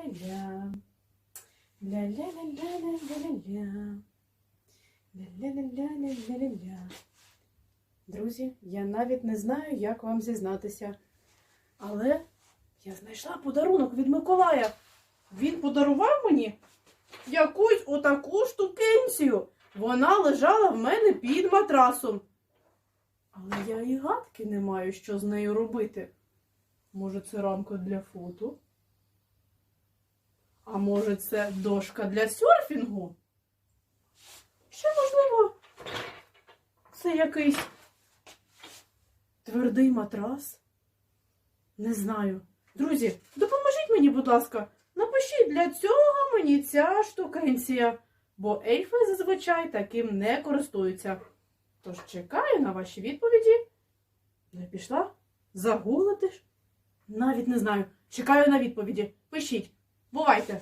Ля-ля-ля-ля-ля. Ля-ля-ля-ля-ля-ля-ля. Ля-ля-ля-ля-ля-ля-ля. Друзі, я навіть не знаю, як вам зізнатися. Але я знайшла подарунок від Миколая. Він подарував мені якусь отаку штукенцію. Вона лежала в мене під матрасом. Але я і гадки не маю, що з нею робити. Може, це рамка для фото? А може, це дошка для серфінгу? Ще можливо, це якийсь твердий матрас? Не знаю. Друзі, допоможіть мені, будь ласка, напишіть для цього мені ця штукенція, бо ельфи зазвичай таким не користуються. Тож чекаю на ваші відповіді. Не пішла? Загуглити? Навіть не знаю. Чекаю на відповіді. Пишіть. Бувайте!